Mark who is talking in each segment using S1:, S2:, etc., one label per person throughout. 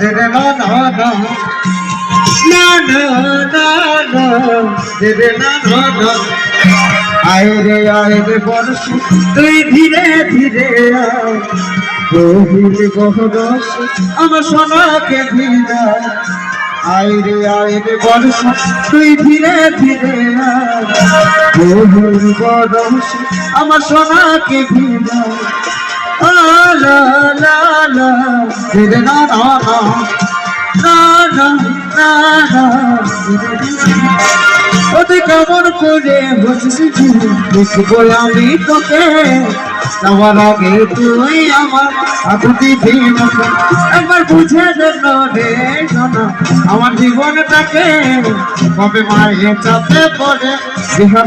S1: রে না না না না না না না রে না না না আয় রে আয় রে বর্ষ তুই ধীরে ধীরে আয় গভীর গহরস আমার সোনাকে ভিড়া আয় রে আয় রে তুই ধীরে ধীরে আয় গভীর আমার সোনাকে ভিড়া। আ লা লা লা ধীরে না না না না না না না ও তুই কেমন করে বসেছিস দেখব আমি তোকে যাওয়ার আগে তুই আমার আকুতি একবার বুঝে দেন রে আমার জীবনটাকে কবে মায়ের চাপে পড়ে বিহার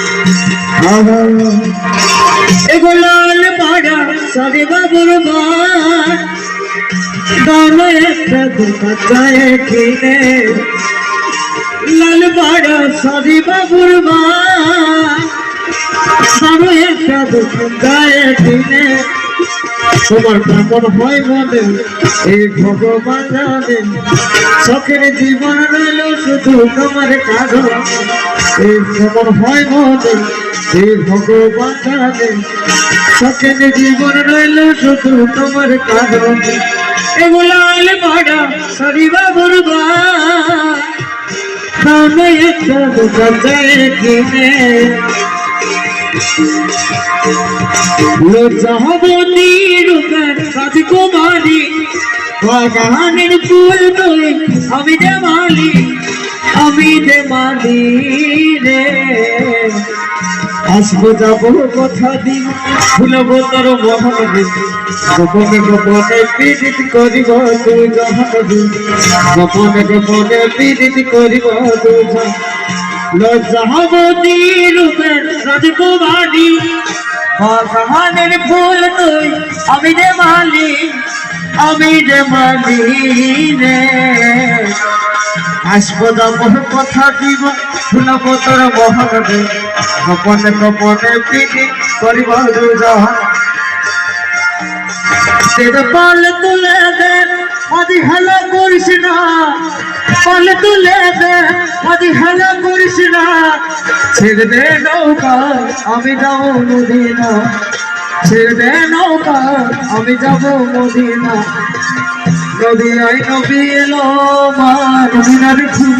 S2: লাল পাড়া সবে বাবুর দানো একটা দুপাতায় কিনে। তোমার কেমন হয় মনে এই ভগবান জানে। শখের জীবন রইল শুধু তোমার কারণ। এই কেমন হয় মনে এই ভগবান শখের জীবন রইল শুধু তোমার কারণ। এগুলো আলে পাড়া, সরিবা বরবা দানো একটা দুপাতায় কিনে। লজ্জাবতী রূপের রাজকুমারী বাগানের ফুল নই আমি যে মালি, আমি যে মালি রে। আসব যাব কথা দিন ভুলবো তোর মহন গোপনে গোপনে পীড়িত করিব তুই জহন দিন গোপনে গোপনে পীড়িত করিব তুই লজ্জাবতী রূপের রাজকুমারী। বাগানের ফুল তুই আমি যে মালি আমি যে মালি রে। আসব যাব কথা দিব ভুলব তোর মহন রে। গোপনে গোপনে পিটি করিব দুজন। পাল তুলে দে আদি হেলা করিস না। পাল তুলে দে আদি হেলা করিস না। ছেড়ে দে নৌকা, আমি যাব মদিনা ছেড়ে দে নৌকা, আমি যাব মদিনা আই নবী এলো মা নদীনার ফুল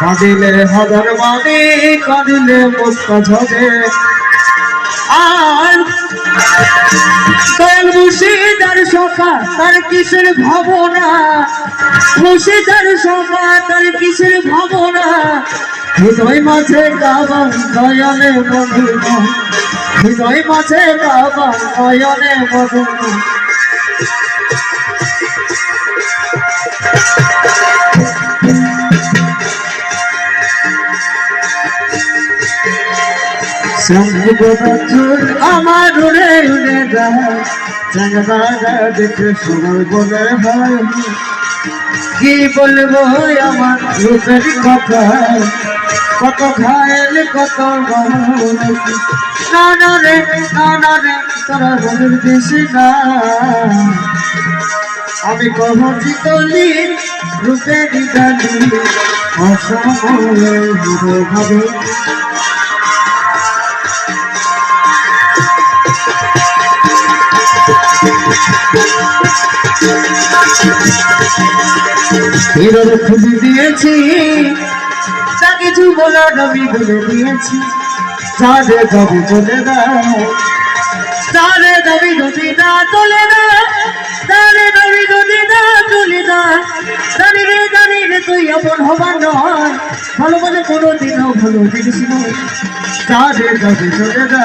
S2: কাঁদিলে হাজার মানে কাঁদিলে মুস্কা ঝরে আর দয়াল মুর্শিদার সখা, তার কিসের ভাবনা? মুর্শিদার সখা, তার কিসের ভাবনা? হৃদয় মাঝে গাবা দয়ালে মধুমা হৃদয় মাঝে গাবা দয়ালে মধুমা আমার উড়ে উড়ে যায় চাঙ্গা দেখে হয়। কি বলব আমার রূপের কথা? কত ঘায়ল, কত না না রে, না না রে, তোরা বলির আমি কহছি তলি রূপের গালি অসময়ে ভাবে হিরোর খুঁজে দিয়েছি যা কিছু বলার আমি বলে দিয়েছি চাঁদে যাবে চলে না চাঁদে যাবি যদি না চলে না চাঁদে যাবি যদি না চলে না। জানি রে তুই আপন হবার নয়। ভালো মানে কোনো দিনও ভালো দেখিস চাঁদে যাবে চলে না।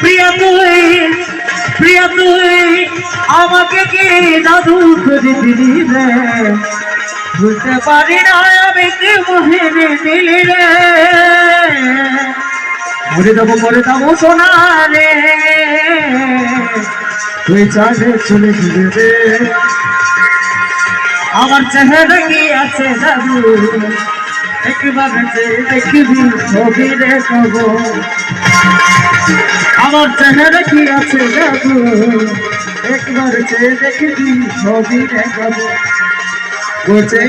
S2: প্রিয়া তুই প্রিয়া তুই, আমাকে কি জাদু করে দিলি রে? বুঝতে পারি না আমি কি মোহিনী দিলি রে? মরে যাব মরে যাব সোনা রে তুই চাঁদে চলে যাবে আমার চেহারা কি আছে জাদু? একবার দেখবি ছবি কব আমার চেহারা কি আছে জাদু? একবার দেখবি ছবি রে কব গোছে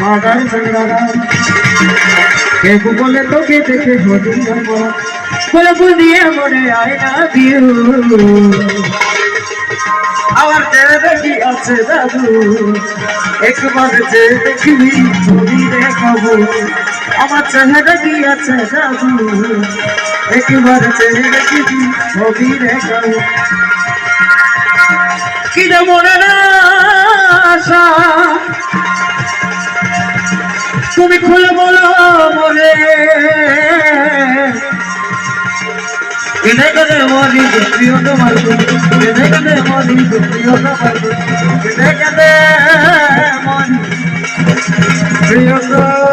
S2: মাগার ঝগড়া কেউ বলে তোকে দেখে হদি বলে বুঝিয়ে মনে আয় না দিও। আমার চেহারা কি আছে দাদু। একবার যে দেখবি ছবি দেখাবো আমার চেহারা কি আছে দাদু। একবার যে দেখবি ছবি দেখাবো কি যে মনে না আশা। তুমি খুলে বলো মনে। কেনে কেনে মরি প্রিয় তোমার কেনে কেনে মরি প্রিয় তোমার কেনে কেনে মরি প্রিয় তোমার